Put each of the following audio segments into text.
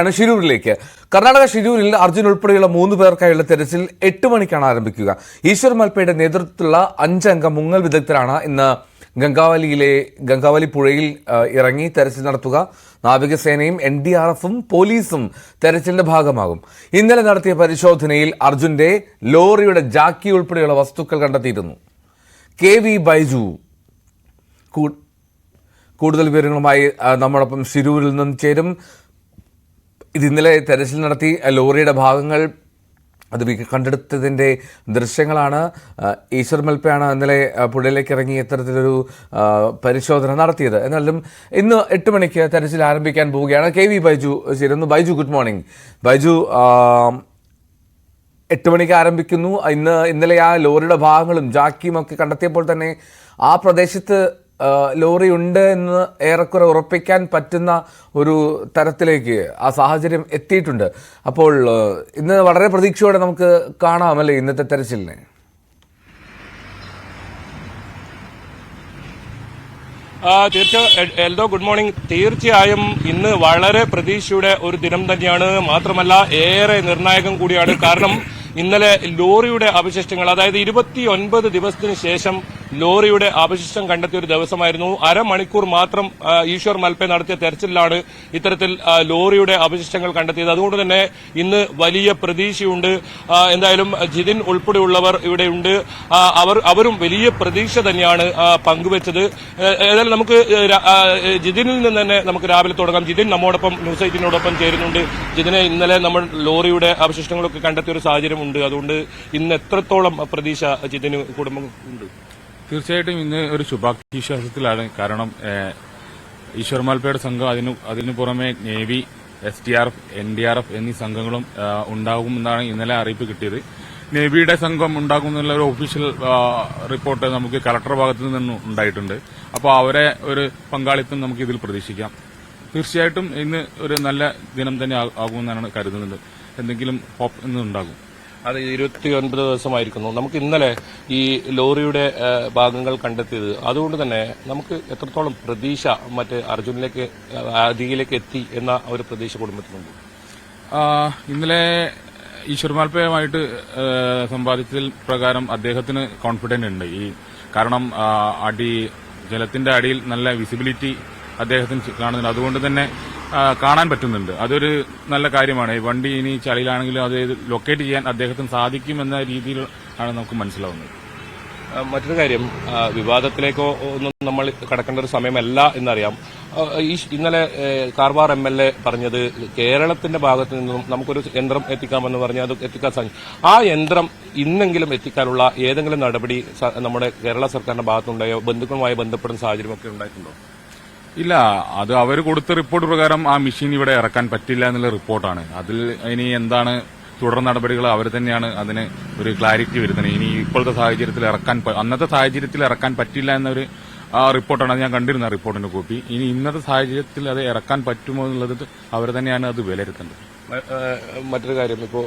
ആണ് ഷിരൂരിലേക്ക്. കർണാടക ഷിരൂരിൽ അർജുൻ ഉൾപ്പെടെയുള്ള മൂന്ന് പേർക്കായുള്ള തെരച്ചിൽ എട്ട് മണിക്കാണ് ആരംഭിക്കുക. ഈശ്വർ മൽപ്പയുടെ നേതൃത്വത്തിലുള്ള അഞ്ചംഗ മുങ്ങൽ വിദഗ്ധരാണ് ഇന്ന് ഗംഗാവലിയിലെ ഗംഗാവലി പുഴയിൽ ഇറങ്ങി തെരച്ചിൽ നടത്തുക. നാവികസേനയും എൻ ഡി ആർ എഫും പോലീസും തെരച്ചിലിന്റെ ഭാഗമാകും. ഇന്നലെ നടത്തിയ പരിശോധനയിൽ അർജുന്റെ ലോറിയുടെ ജാക്കി ഉൾപ്പെടെയുള്ള വസ്തുക്കൾ കണ്ടെത്തിയിരുന്നു. K V Baiju. കൂടുതൽ വിവരങ്ങളുമായി നമ്മോടൊപ്പം ശിരൂരിൽ നിന്നും ചേരും. ഇത് ഇന്നലെ തെരച്ചിൽ നടത്തി ലോറിയുടെ ഭാഗങ്ങൾ അത് കണ്ടെടുത്തതിന്റെ ദൃശ്യങ്ങളാണ്. ഈശ്വർ മൽപ്പയാണ് ഇന്നലെ പുഴയിലേക്ക് ഇറങ്ങി ഇത്തരത്തിലൊരു പരിശോധന നടത്തിയത്. എന്നാലും ഇന്ന് എട്ട് മണിക്ക് തെരച്ചിൽ ആരംഭിക്കാൻ പോവുകയാണ്. കെ വി ബൈജു ചേരുന്നു. Baiju good morning. ബൈജു എട്ട് മണിക്ക് ആരംഭിക്കുന്നു. ഇന്ന് ഇന്നലെ ആ ലോറിയുടെ ഭാഗങ്ങളും ജാക്കിയും ഒക്കെ കണ്ടെത്തിയപ്പോൾ തന്നെ ആ പ്രദേശത്ത് ലോറി ഉണ്ട് എന്ന് ഏറെക്കുറെ ഉറപ്പിക്കാൻ പറ്റുന്ന ഒരു തരത്തിലേക്ക് ആ സാഹചര്യം എത്തിയിട്ടുണ്ട്. അപ്പോൾ ഇന്ന് വളരെ പ്രതീക്ഷയോടെ നമുക്ക് കാണാമല്ലേ ഇന്നത്തെ തെരച്ചിലിനെ? തീർച്ച എൽദോ ഗുഡ് മോർണിംഗ്. തീർച്ചയായും ഇന്ന് വളരെ പ്രതീക്ഷയുടെ ഒരു ദിനം തന്നെയാണ്. മാത്രമല്ല ഏറെ നിർണായകം കൂടിയാണ്. കാരണം ഇന്നലെ ലോറിയുടെ അവശിഷ്ടങ്ങൾ അതായത് ഇരുപത്തി ഒൻപത് ദിവസത്തിന് ശേഷം ലോറിയുടെ അവശിഷ്ടം കണ്ടെത്തിയ ഒരു ദിവസമായിരുന്നു. അരമണിക്കൂർ മാത്രം ഈശ്വർ മൽപ്പെ നടത്തിയ തെരച്ചിലാണ് ഇത്തരത്തിൽ ലോറിയുടെ അവശിഷ്ടങ്ങൾ കണ്ടെത്തിയത്. അതുകൊണ്ട് തന്നെ ഇന്ന് വലിയ പ്രതീക്ഷയുണ്ട്. എന്തായാലും ജിതിൻ ഉൾപ്പെടെയുള്ളവർ ഇവിടെയുണ്ട്. അവർ അവരും വലിയ പ്രതീക്ഷ തന്നെയാണ് പങ്കുവച്ചത്. ഏതായാലും നമുക്ക് ജിതിനിൽ നിന്ന് തന്നെ നമുക്ക് രാവിലെ തുടങ്ങാം. ജിതിൻ നമ്മോടൊപ്പം ന്യൂസ് ചേരുന്നുണ്ട്. ജിതിനെ ഇന്നലെ നമ്മൾ ലോറിയുടെ അവശിഷ്ടങ്ങളൊക്കെ കണ്ടെത്തിയ ഒരു സാഹചര്യമുണ്ട്. അതുകൊണ്ട് ഇന്ന് എത്രത്തോളം പ്രതീക്ഷ ജിതിന് കുടുംബം ഉണ്ട്? തീർച്ചയായിട്ടും ഇന്ന് ഒരു ശുഭാപ്തിവിശ്വാസത്തിലാണ്. കാരണം ഈശ്വർമാൽപ്പയുടെ ഈശ്വർ മാൽപ്പയുടെ സംഘം അതിനു അതിനു പുറമെ navy S T R F N D R F എന്നീ സംഘങ്ങളും ഉണ്ടാകുമെന്നാണ് ഇന്നലെ അറിയിപ്പ് കിട്ടിയത്. നേവിയുടെ സംഘം ഉണ്ടാകുമെന്നുള്ള ഒരു ഒഫീഷ്യൽ റിപ്പോർട്ട് നമുക്ക് കളക്ടർ ഭാഗത്തു നിന്നും ഉണ്ടായിട്ടുണ്ട്. അപ്പോൾ അവരെ ഒരു പങ്കാളിത്തം നമുക്ക് ഇതിൽ പ്രതീക്ഷിക്കാം. തീർച്ചയായിട്ടും ഇന്ന് ഒരു നല്ല ദിനം തന്നെ ആകുമെന്നാണ് കരുതുന്നത്. എന്തെങ്കിലും ഹോപ്പ് ഇന്ന് ഉണ്ടാകും അത് ഇരുപത്തി ഒൻപത് ദിവസമായിരിക്കുന്നു. നമുക്ക് ഇന്നലെ ഈ ലോറിയുടെ ഭാഗങ്ങൾ കണ്ടെത്തിയത്. അതുകൊണ്ട് തന്നെ നമുക്ക് എത്രത്തോളം പ്രതീക്ഷ മറ്റ് അർജുനിലേക്ക് ഏ, എത്തി എന്ന ഒരു പ്രതീക്ഷ കുടുംബത്തിനുണ്ട്? ഇന്നലെ ഈശ്വർ മാൽപ്പയുമായിട്ട് സമ്പാദിച്ചതിൽ പ്രകാരം അദ്ദേഹത്തിന് കോൺഫിഡന്റ് ഉണ്ട്. ഈ കാരണം അടി ജലത്തിന്റെ അടിയിൽ നല്ല വിസിബിലിറ്റി അദ്ദേഹത്തിന് കാണുന്നുണ്ട്. അതുകൊണ്ട് തന്നെ കാണാൻ പറ്റുന്നുണ്ട്. അതൊരു നല്ല കാര്യമാണ്. വണ്ടി ഇനി ചളിയിലാണെങ്കിലും അത് ലൊക്കേറ്റ് ചെയ്യാൻ അദ്ദേഹത്തിന് സാധിക്കുമെന്ന രീതിയിൽ ആണ് നമുക്ക് മനസ്സിലാവുന്നത്. മറ്റൊരു കാര്യം വിവാദത്തിലേക്കോ ഒന്നും നമ്മൾ കടക്കേണ്ട ഒരു സമയമല്ല എന്നറിയാം. ഈ ഇന്നലെ കാർവാർ എം എൽ എ പറഞ്ഞത് കേരളത്തിന്റെ ഭാഗത്ത് നിന്നും നമുക്കൊരു യന്ത്രം എത്തിക്കാമെന്ന് പറഞ്ഞ് അത് എത്തിക്കാൻ സാധിക്കും ആ യന്ത്രം ഇന്നെങ്കിലും എത്തിക്കാനുള്ള ഏതെങ്കിലും നടപടി നമ്മുടെ കേരള സർക്കാരിന്റെ ഭാഗത്തുണ്ടായോ? ബന്ധുക്കളുമായി ബന്ധപ്പെടുന്ന സാഹചര്യമൊക്കെ ഉണ്ടായിട്ടുണ്ടോ? ഇല്ല അത് അവർ കൊടുത്ത റിപ്പോർട്ട് പ്രകാരം ആ മെഷീൻ ഇവിടെ ഇറക്കാൻ പറ്റില്ല എന്നുള്ള റിപ്പോർട്ടാണ് അതിൽ ഇനി എന്താണ് തുടർ നടപടികൾ അവർ തന്നെയാണ് അതിന് ഒരു ക്ലാരിറ്റി വരുന്നത് ഇനി ഇപ്പോഴത്തെ സാഹചര്യത്തിൽ ഇറക്കാൻ അന്നത്തെ സാഹചര്യത്തിൽ ഇറക്കാൻ പറ്റില്ല എന്നൊരു ആ റിപ്പോർട്ടാണ്. അത് ഞാൻ കണ്ടിരുന്ന റിപ്പോർട്ടിന്റെ കോപ്പി. ഇനി ഇന്നത്തെ സാഹചര്യത്തിൽ അത് ഇറക്കാൻ പറ്റുമോ എന്നുള്ളത് അവർ തന്നെയാണ് അത് വിലയിരുത്തേണ്ടത്. മറ്റൊരു കാര്യം. ഇപ്പോൾ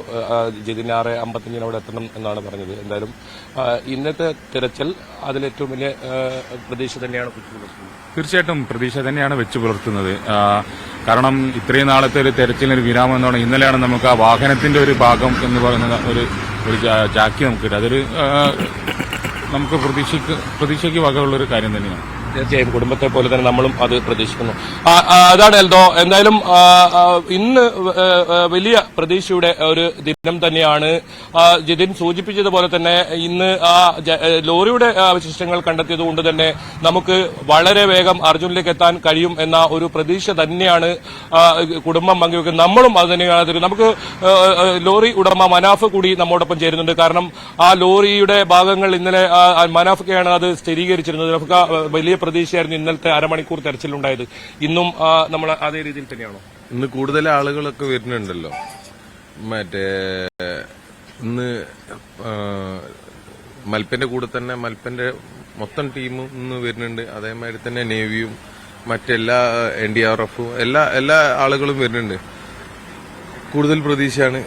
ജതിനാറ് അമ്പത്തഞ്ചിന് അവിടെ എത്തണം എന്നാണ് പറഞ്ഞത്. എന്തായാലും ഇന്നത്തെ തിരച്ചിൽ അതിലേറ്റവും വലിയ പ്രതീക്ഷ തന്നെയാണ് കുട്ടികൾ തീർച്ചയായിട്ടും പ്രതീക്ഷ തന്നെയാണ് വെച്ചു പുലർത്തുന്നത്. കാരണം ഇത്രയും നാളത്തെ ഒരു തെരച്ചിലിന് വിരാമം എന്നാണ് ഇന്നലെയാണ് നമുക്ക് ആ വാഹനത്തിന്റെ ഒരു ഭാഗം എന്ന് പറയുന്ന ഒരു ഒരു ചാക്കി നമുക്ക്. അതൊരു നമുക്ക് പ്രതീക്ഷയ്ക്ക് പ്രതീക്ഷയ്ക്ക് വകയുള്ളൊരു കാര്യം തന്നെയാണ്. തീർച്ചയായും കുടുംബത്തെ പോലെ തന്നെ നമ്മളും അത് പ്രതീക്ഷിക്കുന്നു. അതാണ് എൽദോ. എന്തായാലും ഇന്ന് വലിയ പ്രതീക്ഷയുടെ ഒരു ദിനം തന്നെയാണ്. ജിതിൻ സൂചിപ്പിച്ചതുപോലെ തന്നെ ഇന്ന് ആ ലോറിയുടെ അവശിഷ്ടങ്ങൾ കണ്ടെത്തിയത് കൊണ്ട് തന്നെ നമുക്ക് വളരെ വേഗം അർജുനിലേക്ക് എത്താൻ കഴിയും എന്ന ഒരു പ്രതീക്ഷ തന്നെയാണ് കുടുംബം പങ്കുവെക്കുന്നത്. നമ്മളും അത് തന്നെയാണ് നമുക്ക് ലോറി ഉടമ മനാഫ് കൂടി നമ്മോടൊപ്പം ചേരുന്നുണ്ട്. കാരണം ആ ലോറിയുടെ ഭാഗങ്ങൾ ഇന്നലെ മനാഫ്ക്കയാണ് അത് സ്ഥിരീകരിച്ചിരുന്നത്. വലിയ പ്രതീക്ഷയായിരുന്നു ഇന്നലത്തെ അരമണിക്കൂർ തെരച്ചിലുണ്ടായത്. ഇന്നും നമ്മൾ അതേ രീതിയിൽ തന്നെയാണോ? ഇന്ന് കൂടുതൽ ആളുകളൊക്കെ വരുന്നുണ്ടല്ലോ. മറ്റേ ഇന്ന് മൽപ്പന്റെ കൂടെ തന്നെ മൽപ്പന്റെ മൊത്തം ടീമും ഇന്ന് വരുന്നുണ്ട്. അതേമാതിരി തന്നെ നേവിയും മറ്റെല്ലാ എൻ ഡി ആർ എഫും എല്ലാ എല്ലാ ആളുകളും വരുന്നുണ്ട്. കൂടുതൽ പ്രതീക്ഷയാണ്.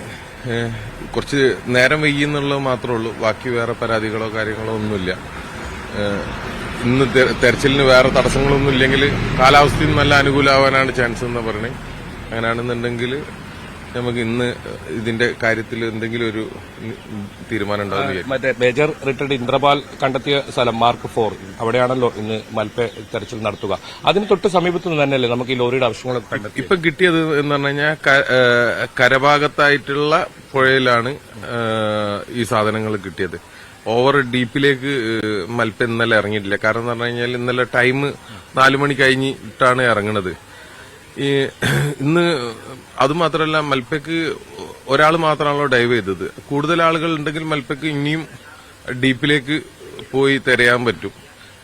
കുറച്ച് നേരം വൈകിയെന്നുള്ളത് മാത്രമേ ഉള്ളൂ. ബാക്കി വേറെ പരാതികളോ കാര്യങ്ങളോ ഒന്നുമില്ല. ഇന്ന് തെര- തെരച്ചിലിന് വേറെ തടസ്സങ്ങളൊന്നും ഇല്ലെങ്കിൽ കാലാവസ്ഥയും നല്ല അനുകൂലമാവാനാണ് ചാൻസ് എന്ന് പറഞ്ഞ് അങ്ങനെയാണെന്നുണ്ടെങ്കിൽ നമുക്ക് ഇന്ന് ഇതിന്റെ കാര്യത്തിൽ എന്തെങ്കിലും ഒരു തീരുമാനം ഉണ്ടാവില്ല. മറ്റേ മേജർ റിട്ടയർഡ് ഇന്ദ്രപാൽ കണ്ടെത്തിയ സ്ഥലം മാർക്ക് ഫോർ. അവിടെയാണല്ലോ ഇന്ന് മൽപ്പെ തെരച്ചിൽ നടത്തുക. അതിന് തൊട്ട് സമീപത്ത് നിന്ന് തന്നെയല്ലേ നമുക്ക് ഈ ലോറിയുടെ ആവശ്യങ്ങളൊക്കെ കണ്ടെത്തി ഇപ്പൊ കിട്ടിയത് എന്ന് പറഞ്ഞു കഴിഞ്ഞാൽ കരഭാഗത്തായിട്ടുള്ള പുഴയിലാണ് ഈ സാധനങ്ങൾ കിട്ടിയത്. ഓവർ ഡീപ്പിലേക്ക് മൽപ്പ ഇന്നലെ ഇറങ്ങിയിട്ടില്ല. കാരണം എന്ന് പറഞ്ഞു കഴിഞ്ഞാൽ ഇന്നലെ ടൈം നാലു മണി കഴിഞ്ഞിട്ടാണ് ഇറങ്ങണത്. ഈ ഇന്ന് അതുമാത്രമല്ല മൽപ്പയ്ക്ക് ഒരാൾ മാത്രമാണല്ലോ ഡൈവ് ചെയ്തത്. കൂടുതൽ ആളുകൾ ഉണ്ടെങ്കിൽ മൽപ്പയ്ക്ക് ഇനിയും ഡീപ്പിലേക്ക് പോയി തിരയാൻ പറ്റും.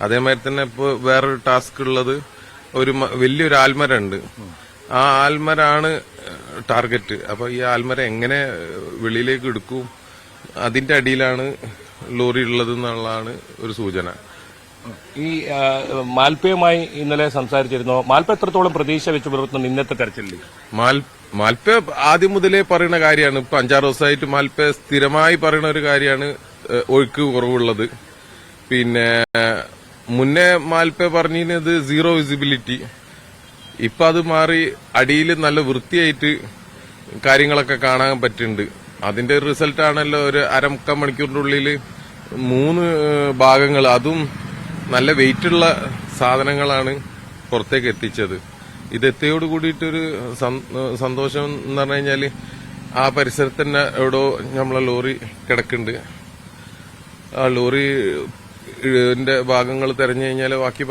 അതേമാതിരി തന്നെ ഇപ്പോൾ വേറൊരു ടാസ്ക് ഉള്ളത് ഒരു വലിയൊരു ആൽമര ഉണ്ട്. ആ ആൽമരാണ് ടാർഗറ്റ് അപ്പോൾ ഈ ആൽമര എങ്ങനെ വെളിയിലേക്ക് എടുക്കും അതിന്റെ അടിയിലാണ് ലോറി ഉള്ളത് എന്നുള്ളതാണ് ഒരു സൂചന. ഈ മാൽപ്പയുമായി ഇന്നലെ സംസാരിച്ചിരുന്നു. മാൽപ്പ എത്രത്തോളം പ്രതീക്ഷ വെച്ച് പുലർത്തുന്നു ഇന്നത്തെ തെരച്ചിലിൽ? മാൽ മാൽപ്പ ആദ്യം മുതലേ പറയുന്ന കാര്യമാണ്. ഇപ്പൊ അഞ്ചാറ് ദിവസമായിട്ട് മാൽപ്പ സ്ഥിരമായി പറയുന്ന ഒരു കാര്യമാണ് ഒഴുക്ക് കുറവുള്ളത്. പിന്നെ മുന്നേ മാൽപ്പ പറഞ്ഞിരുന്നത് സീറോ വിസിബിലിറ്റി. ഇപ്പൊ അത് മാറി അടിയിൽ നല്ല വൃത്തിയായിട്ട് കാര്യങ്ങളൊക്കെ കാണാൻ പറ്റുന്നുണ്ട്. അതിന്റെ റിസൾട്ട് ആണല്ലോ ഒരു അരമുക്കാൽ മണിക്കൂറിന്റെ ഉള്ളിൽ മൂന്ന് ഭാഗങ്ങൾ. അതും നല്ല വെയിറ്റ് ഉള്ള സാധനങ്ങളാണ് പുറത്തേക്ക് എത്തിച്ചത്. ഇത് എത്തിയോട് കൂടിയിട്ടൊരു സന്തോഷം എന്ന് പറഞ്ഞു കഴിഞ്ഞാൽ ആ പരിസരത്ത് തന്നെ എവിടോ നമ്മളെ ലോറി കിടക്കുന്നുണ്ട്. ആ ലോറി ഇതിന്റെ ഭാഗങ്ങൾ തെരഞ്ഞു കഴിഞ്ഞാൽ ബാക്കി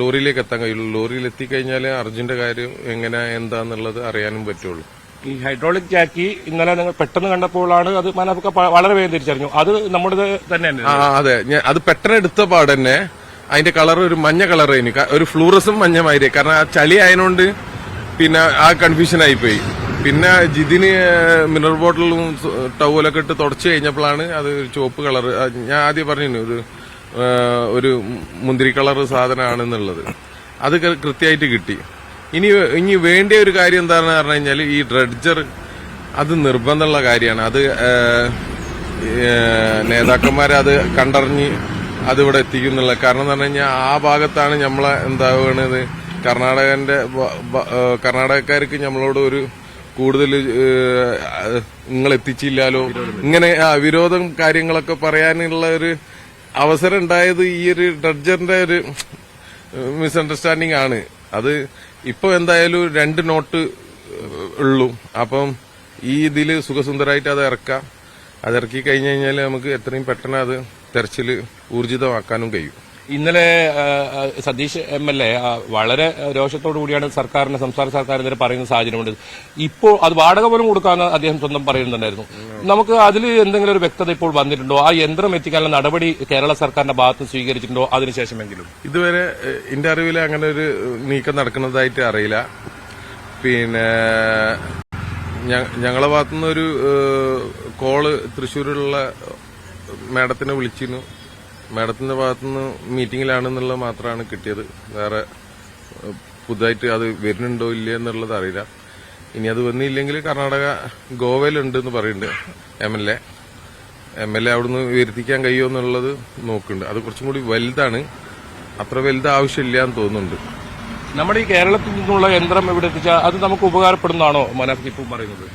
ലോറിയിലേക്ക് എത്താൻ കഴിയുള്ളൂ. ലോറിയിൽ എത്തിക്കഴിഞ്ഞാൽ അർജുന്റെ കാര്യം എങ്ങനെ എന്താന്നുള്ളത് അറിയാനും പറ്റുള്ളൂ. ഈ ഹൈഡ്രോളിക് ജാക്കി ഇന്നലെ നിങ്ങൾ പെട്ടെന്ന് കണ്ടപ്പോഴാണ് അത് മനാഫ്ക വളരെ വേഗം തിരിച്ചറിഞ്ഞു. അത് നമ്മുടെ തന്നെ അതെ. അത് പെട്ടെന്ന് എടുത്ത പാടന്നെ അതിന്റെ കളർ ഒരു മഞ്ഞ കളർ എനിക്ക് ഒരു ഫ്ലൂറസും മഞ്ഞ മാതിരി. കാരണം ആ ചളി ആയതുകൊണ്ട് പിന്നെ ആ കൺഫ്യൂഷൻ ആയിപ്പോയി. പിന്നെ ജിതിന് മിനറൽ ബോട്ടിലും ടവലൊക്കെ ഇട്ട് തുടച്ചു കഴിഞ്ഞപ്പോഴാണ് അത് ഒരു ചുവപ്പ് കളർ ഞാൻ ആദ്യം പറഞ്ഞു ഒരു ഒരു മുന്തിരി കളർ സാധനമാണെന്നുള്ളത്. അത് കൃത്യമായിട്ട് കിട്ടി. ഇനി ഇനി വേണ്ട ഒരു കാര്യം എന്താണെന്ന് പറഞ്ഞു കഴിഞ്ഞാൽ ഈ ഡ്രഡ്ജർ അത് നിർബന്ധമുള്ള കാര്യമാണ്. അത് ഏഹ്, ഏഹ്, നേതാക്കന്മാരെ അത് കണ്ടറിഞ്ഞ് അതിവിടെ എത്തിക്കുന്നുള്ള കാരണം എന്ന് പറഞ്ഞു കഴിഞ്ഞാൽ ആ ഭാഗത്താണ് നമ്മളെ എന്താവുന്നത് കർണാടകന്റെ കർണാടകക്കാർക്ക് നമ്മളോട് ഒരു കൂടുതൽ നിങ്ങൾ എത്തിച്ചില്ലാലോ ഇങ്ങനെ ആ വിരോധം കാര്യങ്ങളൊക്കെ പറയാനുള്ള ഒരു അവസരം ഉണ്ടായത് ഈ ഒരു ഡ്രഡ്ജറിന്റെ ഒരു മിസ്അണ്ടർസ്റ്റാൻഡിംഗ് ആണ്. അത് ഇപ്പൊ എന്തായാലും രണ്ട് നോട്ട് ഉള്ളൂ. അപ്പം ഈ ഇതിൽ സുഖസുന്ദരമായിട്ട് അത് ഇറക്കാം. അത് ഇറക്കി കഴിഞ്ഞു കഴിഞ്ഞാൽ നമുക്ക് എത്രയും പെട്ടെന്ന് അത് തെരച്ചിൽ ഊർജിതമാക്കാനും കഴിയും. ഇന്നലെ സതീഷ് എം എൽ എ വളരെ രോഷത്തോടു കൂടിയാണ് സർക്കാരിന് സംസ്ഥാന സർക്കാരിനെതിരെ പറയുന്ന സാഹചര്യമുണ്ട്. ഇപ്പോൾ അത് വാടക പോലും കൊടുക്കാമെന്ന് അദ്ദേഹം സ്വന്തം പറയുന്നുണ്ടായിരുന്നു. നമുക്ക് അതിൽ എന്തെങ്കിലും ഒരു വ്യക്തത ഇപ്പോൾ വന്നിട്ടുണ്ടോ? ആ യന്ത്രം എത്തിക്കാനുള്ള നടപടി കേരള സർക്കാരിന്റെ ഭാഗത്ത് സ്വീകരിച്ചിട്ടുണ്ടോ അതിനുശേഷമെങ്കിലും? ഇതുവരെ എന്റെ അറിവിൽ അങ്ങനെ ഒരു നീക്കം നടക്കുന്നതായിട്ട് അറിയില്ല. പിന്നെ ഞങ്ങളെ ഭാഗത്തുനിന്ന് ഒരു കോൾ തൃശ്ശൂരിലുള്ള മാഡത്തിനെ വിളിച്ചിരുന്നു. മാഡത്തിന്റെ ഭാഗത്തുനിന്ന് മീറ്റിംഗിലാണെന്നുള്ളത് മാത്രമാണ് കിട്ടിയത്. വേറെ പുതുതായിട്ട് അത് വരുന്നുണ്ടോ ഇല്ലേ എന്നുള്ളത് അറിയില്ല. ഇനി അത് വന്നില്ലെങ്കിൽ കർണാടക ഗോവയിലുണ്ട് എന്ന് പറയുന്നുണ്ട് M L A M L A അവിടുന്ന് വരുത്തിക്കാൻ കഴിയുമോ എന്നുള്ളത് നോക്കുന്നുണ്ട്. അത് കുറച്ചും കൂടി വലുതാണ്. അത്ര വലുത് ആവശ്യമില്ല എന്ന് തോന്നുന്നുണ്ട്. നമ്മുടെ ഈ കേരളത്തിൽ നിന്നുള്ള യന്ത്രം ഇവിടെ എത്തിച്ചാൽ അത് നമുക്ക് ഉപകാരപ്പെടുന്നതാണോ? ഇപ്പോൾ പറയുന്നത്.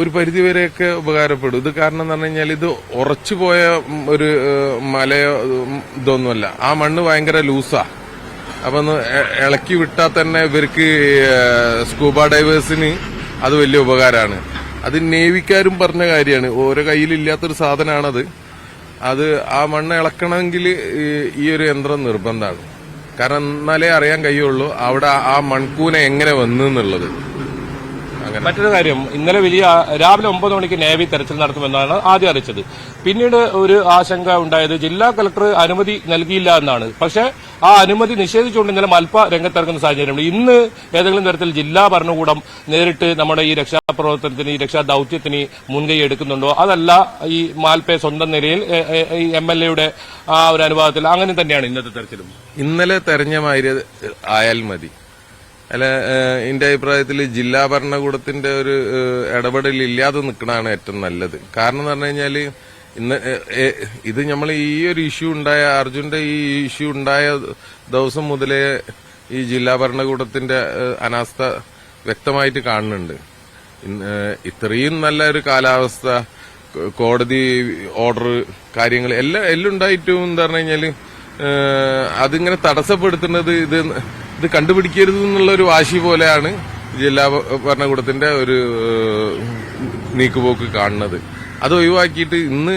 ഒരു പരിധിവരെയൊക്കെ ഉപകാരപ്പെടും. ഇത് കാരണം എന്ന് പറഞ്ഞു കഴിഞ്ഞാൽ ഇത് ഉറച്ചു പോയ ഒരു മലയോ ഇതൊന്നുമല്ല. ആ മണ്ണ് ഭയങ്കര ലൂസാ. അപ്പൊ ഒന്ന് ഇളക്കി വിട്ടാൽ തന്നെ ഇവർക്ക് സ്കൂബ ഡൈവേഴ്സിന് അത് വലിയ ഉപകാരമാണ് അത് നേവിക്കാരും പറഞ്ഞ കാര്യമാണ്. ഓരോ കയ്യിലില്ലാത്തൊരു സാധനമാണത് അത് ആ മണ്ണ് ഇളക്കണമെങ്കിൽ ഈ ഒരു യന്ത്രം നിർബന്ധമാണ് കാരണം എന്നാലേ അറിയാൻ കഴിയുള്ളൂ അവിടെ ആ- മൺകൂന എങ്ങനെ വന്നു എന്നുള്ളത്. മറ്റൊരു കാര്യം ഇന്നലെ വലിയ രാവിലെ ഒമ്പത് മണിക്ക് നേവി തെരച്ചിൽ നടത്തുമെന്നാണ് ആദ്യം അറിയിച്ചത്. പിന്നീട് ഒരു ആശങ്ക ഉണ്ടായത് ജില്ലാ കലക്ടർ അനുമതി നൽകിയില്ല എന്നാണ്. പക്ഷേ ആ അനുമതി നിഷേധിച്ചുകൊണ്ട് ഇന്നലെ മൽപ്പ രംഗത്തിറങ്ങുന്ന സാഹചര്യമുണ്ട്. ഇന്ന് ഏതെങ്കിലും തരത്തിൽ ജില്ലാ ഭരണകൂടം നേരിട്ട് നമ്മുടെ ഈ രക്ഷാപ്രവർത്തനത്തിന് ഈ രക്ഷാ ദൌത്യത്തിന് മുൻകൈ എടുക്കുന്നുണ്ടോ? അതല്ല ഈ മാൽപ്പയെ സ്വന്തം നിലയിൽ ഈ എം എൽ എയുടെ ആ ഒരു അനുവാദത്തിൽ അങ്ങനെ തന്നെയാണ് ഇന്നത്തെ തെരച്ചിലും. ഇന്നലെ തെരഞ്ഞ ആയാൽ മതി. അല്ല എന്റെ അഭിപ്രായത്തിൽ ജില്ലാ ഭരണകൂടത്തിന്റെ ഒരു ഇടപെടൽ ഇല്ലാതെ നിൽക്കണതാണ് ഏറ്റവും നല്ലത്. കാരണം എന്ന് പറഞ്ഞു ഏഹ്, ഇത് നമ്മൾ ഈ ഒരു ഇഷ്യൂ ഉണ്ടായ അർജുന്റെ ഈ ഇഷ്യൂ ഉണ്ടായ ദിവസം മുതലേ ഈ ജില്ലാ ഭരണകൂടത്തിന്റെ അനാസ്ഥ വ്യക്തമായിട്ട് കാണുന്നുണ്ട്. ഇത്രയും നല്ല ഒരു കാലാവസ്ഥ കോടതി ഓർഡർ കാര്യങ്ങൾ എല്ലാം എല്ലാം ഉണ്ടായിട്ടും എന്ന് പറഞ്ഞു കഴിഞ്ഞാൽ അതിങ്ങനെ തടസ്സപ്പെടുത്തുന്നത് ഇത് ഇത് കണ്ടുപിടിക്കരുത് എന്നുള്ള ഒരു വാശി പോലെയാണ് ജില്ലാ ഭരണകൂടത്തിന്റെ ഒരു നീക്കുപോക്ക് കാണുന്നത്. അത് ഒഴിവാക്കിയിട്ട് ഇന്ന്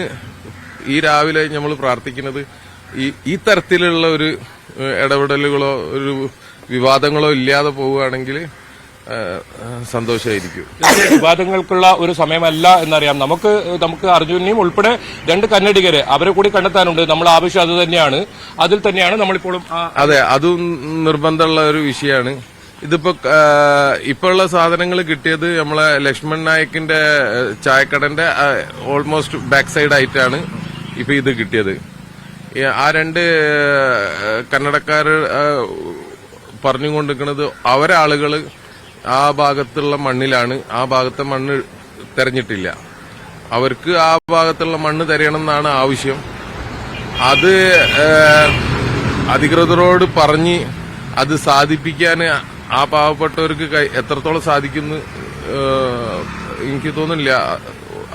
ഈ രാവിലെ നമ്മൾ പ്രാർത്ഥിക്കുന്നത് ഈ തരത്തിലുള്ള ഒരു ഇടപെടലുകളോ ഒരു വിവാദങ്ങളോ ഇല്ലാതെ പോവുകയാണെങ്കിൽ സന്തോഷമായിരിക്കും വിവാദങ്ങൾക്കുള്ള ഒരു സമയമല്ല എന്നറിയാം. നമുക്ക് നമുക്ക് അർജുനെയും ഉൾപ്പെടെ രണ്ട് കന്നഡികരെ അവരെ കൂടി കണ്ടെത്താനുണ്ട്. നമ്മൾ ആവശ്യം അത് തന്നെയാണ്. അതിൽ തന്നെയാണ് നമ്മളിപ്പോഴും അതെ അതും നിർബന്ധമുള്ള ഒരു വിഷയമാണ്. ഇതിപ്പോ ഇപ്പൊ ഉള്ള സാധനങ്ങൾ കിട്ടിയത് നമ്മളെ ലക്ഷ്മൺ നായക്കിന്റെ ചായക്കടന്റെ ഓൾമോസ്റ്റ് ബാക്ക് സൈഡ് ആയിട്ടാണ് ഇപ്പൊ ഇത് കിട്ടിയത്. ആ രണ്ട് കന്നടക്കാർ കന്നഡക്കാർ പറഞ്ഞുകൊണ്ടിരിക്കുന്നത് അവരെ ആളുകൾ ആ ഭാഗത്തുള്ള മണ്ണിലാണ് ആ ഭാഗത്തെ മണ്ണ് തെരഞ്ഞിട്ടില്ല. അവർക്ക് ആ ഭാഗത്തുള്ള മണ്ണ് തെരയണം എന്നാണ് ആവശ്യം. അത് അധികൃതരോട് പറഞ്ഞ് അത് സാധിപ്പിക്കാൻ ആ പാവപ്പെട്ടവർക്ക് എത്രത്തോളം സാധിക്കുന്നു എനിക്ക് തോന്നുന്നില്ല.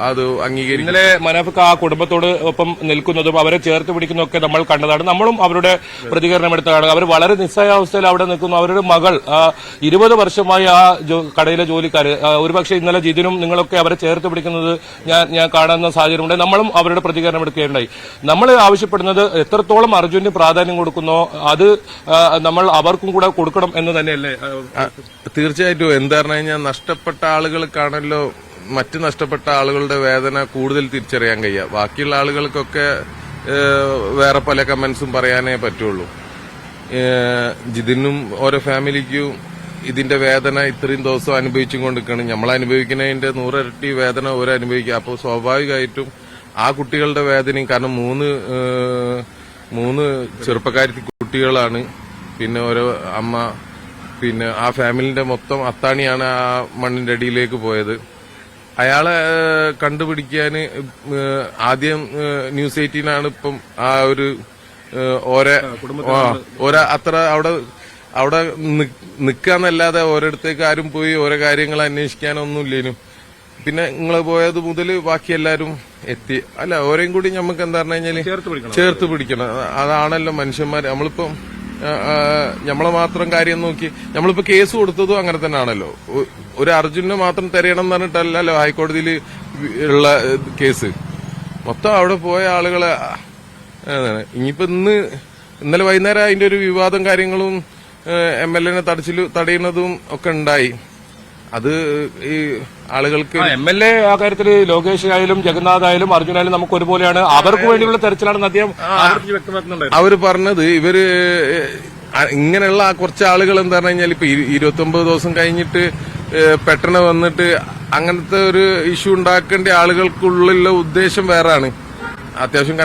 അത് അംഗീകരിക്കും. ഇന്നലെ മനാഫിക്ക് ആ കുടുംബത്തോട് ഒപ്പം നിൽക്കുന്നതും അവരെ ചേർത്ത് പിടിക്കുന്നതൊക്കെ നമ്മൾ കണ്ടതാണ്. നമ്മളും അവരുടെ പ്രതികരണം എടുത്തതാണ്. അവർ വളരെ നിസ്സഹായാവസ്ഥയിൽ അവിടെ നിൽക്കുന്നു. അവരുടെ മകൾ ഇരുപത് വർഷമായി ആ കടയിലെ ജോലിക്കാർ ഒരുപക്ഷെ ഇന്നലെ ജിതിനും നിങ്ങളൊക്കെ അവരെ ചേർത്ത് പിടിക്കുന്നത് ഞാൻ ഞാൻ കാണുന്ന സാഹചര്യമുണ്ട്. നമ്മളും അവരുടെ പ്രതികരണം എടുക്കുകയുണ്ടായി. നമ്മൾ ആവശ്യപ്പെടുന്നത് എത്രത്തോളം അർജുന് പ്രാധാന്യം കൊടുക്കുന്നോ അത് നമ്മൾ അവർക്കും കൂടെ കൊടുക്കണം എന്ന് തന്നെയല്ലേ? തീർച്ചയായിട്ടും. എന്താ പറഞ്ഞു കഴിഞ്ഞാൽ നഷ്ടപ്പെട്ട ആളുകൾക്കാണല്ലോ മറ്റ് നഷ്ടപ്പെട്ട ആളുകളുടെ വേദന കൂടുതൽ തിരിച്ചറിയാൻ കഴിയുക ബാക്കിയുള്ള ആളുകൾക്കൊക്കെ വേറെ പല കമന്റ്സും പറയാനേ പറ്റുള്ളൂ. ജിതിനും ഓരോ ഫാമിലിക്കും ഇതിന്റെ വേദന ഇത്രയും ദിവസം അനുഭവിച്ചും കൊണ്ടിരിക്കണം നമ്മൾ അനുഭവിക്കുന്നതിന്റെ നൂറിരട്ടി വേദന ഓരോ അനുഭവിക്കുക അപ്പോൾ സ്വാഭാവികമായിട്ടും ആ കുട്ടികളുടെ വേദനയും കാരണം മൂന്ന് മൂന്ന് ചെറുപ്പക്കാരി കുട്ടികളാണ്. പിന്നെ ഓരോ അമ്മ പിന്നെ ആ ഫാമിലിന്റെ മൊത്തം അത്താണിയാണ് ആ മണ്ണിന്റെ അടിയിലേക്ക് പോയത്. അയാളെ കണ്ടുപിടിക്കാൻ കണ്ടുപിടിക്കാന് ആദ്യം ന്യൂസ് എയ്റ്റീനാണ് ഇപ്പം ആ ഒരു ഓരോ ഓരോ അത്ര അവിടെ അവിടെ നിൽക്കാന്നല്ലാതെ ഓരോരുത്തേക്ക് ആരും പോയി ഓരോ കാര്യങ്ങൾ അന്വേഷിക്കാനൊന്നും ഇല്ലേനും പിന്നെ നിങ്ങൾ പോയത് മുതൽ ബാക്കി എല്ലാരും എത്തി. അല്ല ഓരോയും കൂടി നമുക്ക് എന്താ പറഞ്ഞു കഴിഞ്ഞാൽ ചേർത്ത് പിടിക്കണം. അതാണല്ലോ മനുഷ്യന്മാർ നമ്മളിപ്പം നമ്മളെ മാത്രം കാര്യം നോക്കി. നമ്മളിപ്പോ കേസ് കൊടുത്തതും അങ്ങനെ തന്നെയാണല്ലോ ഒരു അർജുനെ മാത്രം തെരയണം എന്ന് പറഞ്ഞിട്ടല്ലല്ലോ ഹൈക്കോടതിയിൽ ഉള്ള കേസ്. മൊത്തം അവിടെ പോയ ആളുകളെ. ഇനിയിപ്പോ ഇന്ന് ഇന്നലെ വൈകുന്നേരം അതിന്റെ ഒരു വിവാദം കാര്യങ്ങളും എം എൽ എനെ തടച്ചിൽ തടയുന്നതും ഒക്കെ ഉണ്ടായി. അത് ഈ ആളുകൾക്ക് എം എൽ എ ആ കാര്യത്തിൽ ലോകേഷ് ആയാലും ജഗന്നാഥ് ആയാലും അർജുനായാലും നമുക്ക് ഒരുപോലെയാണ്. അവർക്ക് വേണ്ടിയുള്ള തെരച്ചിലാണെന്ന് അദ്ദേഹം അവർ വ്യക്തമാക്കുന്നുണ്ടായിരുന്നു അവർ പറഞ്ഞത് ഇവർ ഇങ്ങനെയുള്ള കുറച്ച് ആളുകൾ എന്താ പറഞ്ഞു കഴിഞ്ഞാൽ ഇപ്പൊ ഇരുപത്തി ഒമ്പത് ദിവസം കഴിഞ്ഞിട്ട് പെട്ടെന്ന് വന്നിട്ട് അങ്ങനത്തെ ഒരു ഇഷ്യൂ ഉണ്ടാക്കേണ്ട ആളുകൾക്കുള്ളിലുള്ള ഉദ്ദേശം വേറാണ്. അത്യാവശ്യം